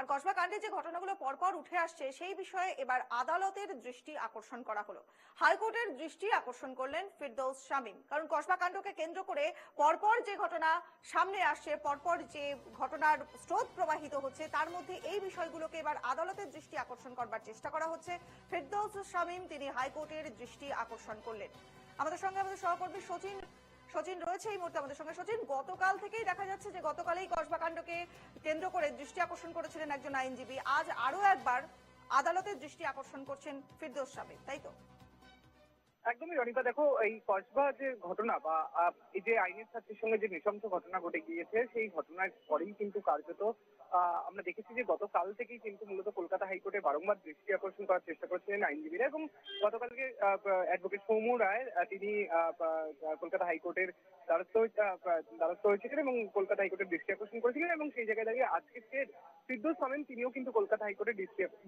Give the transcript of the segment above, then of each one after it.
আর কসবা কাণ্ডে যে ঘটনাগুলো পরপর উঠে আসছে, সেই বিষয়ে এবার আদালতের দৃষ্টি আকর্ষণ করা হলো। হাইকোর্টের দৃষ্টি আকর্ষণ করলেন ফিরদৌস শামীম। কারণ কসবা কাণ্ডকে কেন্দ্র করে পরপর যে ঘটনা সামনে আসছে, পরপর যে ঘটনার স্রোত প্রবাহিত হচ্ছে, তার মধ্যে এই বিষয়গুলোকে এবার আদালতের দৃষ্টি আকর্ষণ করবার চেষ্টা করা হচ্ছে। ফিরদৌস শামীম, তিনি হাইকোর্টের দৃষ্টি আকর্ষণ করলেন। আমাদের সঙ্গে আমাদের সহকর্মী সচিন সচিন রয়েছে এই মুহূর্তে আমাদের সঙ্গে। সচিন, গতকাল থেকেই দেখা যাচ্ছে যে গতকালেই কসবা কেন্দ্র করে দৃষ্টি আকর্ষণ করেছিলেন একজন আইনজীবী। আজ আরও একবার আদালতের দৃষ্টি আকর্ষণ করছেন ফিরদৌস সাবেক, তাই তো? একদমই রনিতা, দেখো, এই কসবা যে ঘটনা বা এই যে আইনের ছাত্রীর সঙ্গে যে নৃশংস ঘটনা ঘটে গিয়েছে, সেই ঘটনার পরেই কিন্তু কার্যত আমরা দেখেছি যে গতকাল থেকেই কিন্তু মূলত কলকাতা হাইকোর্টে বারংবার দৃষ্টি আকর্ষণ করার চেষ্টা করেছিলেন আইনজীবীরা এবং গতকালকে অ্যাডভোকেট সৌমু রায় তিনি কলকাতা হাইকোর্টের দ্বারস্থ দ্বারস্থ হয়েছিলেন এবং কলকাতা হাইকোর্টের দৃষ্টি আকর্ষণ করেছিলেন এবং সেই জায়গায় দাঁড়িয়ে আজকে ফের সিদ্ধু সামেন, তিনিও কিন্তু কলকাতা হাইকোর্টে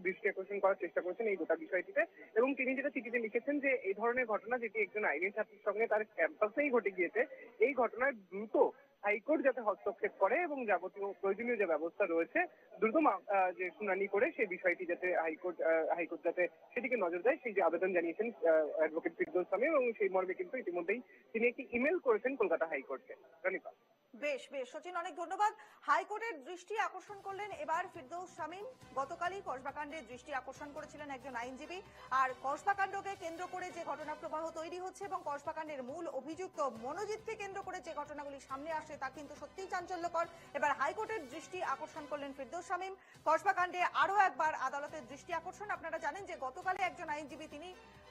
দৃষ্টি আকর্ষণ করার চেষ্টা করেছেন এই গোটা বিষয়টিতে এবং তিনি যেটা চিঠিতে লিখেছেন যে ধরনের ঘটনা যেটি একজন আইনের ছাত্রীর সঙ্গে তার ক্যাম্পাসেই ঘটে গিয়েছে, এই ঘটনায় দ্রুত হাইকোর্ট যাতে হস্তক্ষেপ করে এবং যাবতীয় প্রয়োজনীয় যে ব্যবস্থা রয়েছে, দ্রুত যে শুনানি করে সেই বিষয়টি যাতে হাইকোর্ট হাইকোর্ট যাতে সেদিকে নজর দেয়, সেই যে আবেদন জানিয়েছেন অ্যাডভোকেট ফিরদৌস সামি এবং সেই মর্মে কিন্তু ইতিমধ্যেই তিনি একটি ইমেল করেছেন কলকাতা হাইকোর্টকে। রনিপা বেশ বেশ। সচিন, অনেক ধন্যবাদ। হাইকোর্টের দৃষ্টি আকর্ষণ করলেন এবার ফিরদৌস শামীম। গতকালই কসবাকাণ্ডের দৃষ্টি আকর্ষণ করেছিলেন একজন আইনজীবী। আর কসবাকাণ্ডকে কেন্দ্র করে যে ঘটনা প্রবাহ তৈরি হচ্ছে এবং কসবাকাণ্ডের মূল অভিযুক্ত মনোজিৎকে কেন্দ্র করে যে ঘটনাগুলি সামনে আসে তা কিন্তু সত্যিই চাঞ্চল্যকর। এবার হাইকোর্টের দৃষ্টি আকর্ষণ করলেন ফিরদৌস শামীম। কসবাকাণ্ডে আরও একবার আদালতের দৃষ্টি আকর্ষণ। আপনারা জানেন যে গতকালে একজন আইনজীবী তিনি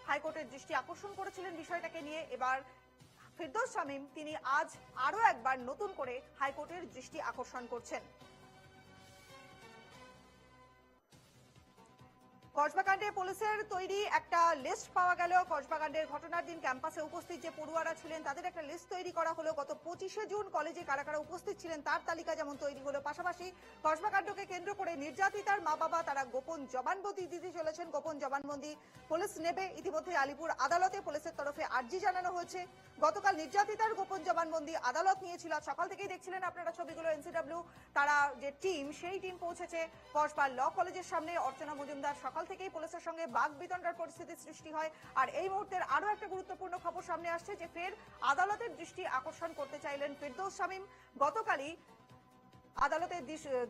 হাইকোর্টের দৃষ্টি আকর্ষণ করেছিলেন বিষয়টাকে নিয়ে। এবার ফিরদৌস শামীম তিনি আজ আরও একবার নতুন করে হাইকোর্টের দৃষ্টি আকর্ষণ করছেন। কসবাকাণ্ডে পুলিশের তৈরি একটা লিস্ট পাওয়া গেল। কসবাকাণ্ডের ঘটনার দিন ক্যাম্পাসে উপস্থিত যে পড়ুয়ারা ছিলেন, তাদের একটা লিস্ট তৈরি করা হলো। গত পঁচিশে জুন কলেজে কারা কারা উপস্থিত ছিলেন, তার তালিকা যেমন তৈরি হলো। পাশাপাশি কসবাকাণ্ডকে কেন্দ্র করে নির্যাতিতার মা বাবা তারা গোপন জবানবন্দি দিতে চলেছেন। গোপন জবানবন্দি পুলিশ নেবে। ইতিমধ্যে আলিপুর আদালতে পুলিশের তরফে আর্জি জানানো হয়েছে। গতকাল নির্যাতিতার গোপন জবানবন্দি আদালত নিয়েছিল। সকাল থেকেই দেখছিলেন আপনারা ছবিগুলো, এনসিডব্লিউ, তারা যে টিম, সেই টিম পৌঁছেছে কসবা ল কলেজের সামনে। অর্চনা মজুমদার সকাল থেকেই পুলিশের সঙ্গে বাঘ বিতণ্ডার পরিস্থিতির সৃষ্টি হয়। আর এই মুহূর্তের আরও একটা গুরুত্বপূর্ণ খবর সামনে আসছে, যে ফের আদালতের দৃষ্টি আকর্ষণ করতে চাইলেন ফিরদৌস শামীম। গতকালই আদালতের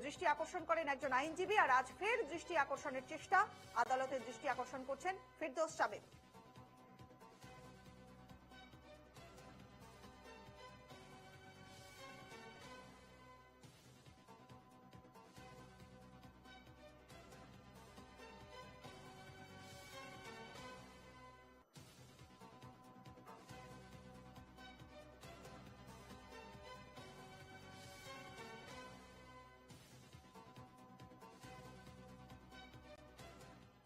দৃষ্টি আকর্ষণ করেন একজন আইনজীবী, আর আজ ফের দৃষ্টি আকর্ষণের চেষ্টা আদালতের দৃষ্টি আকর্ষণ করছেন ফিরদৌস শামীম।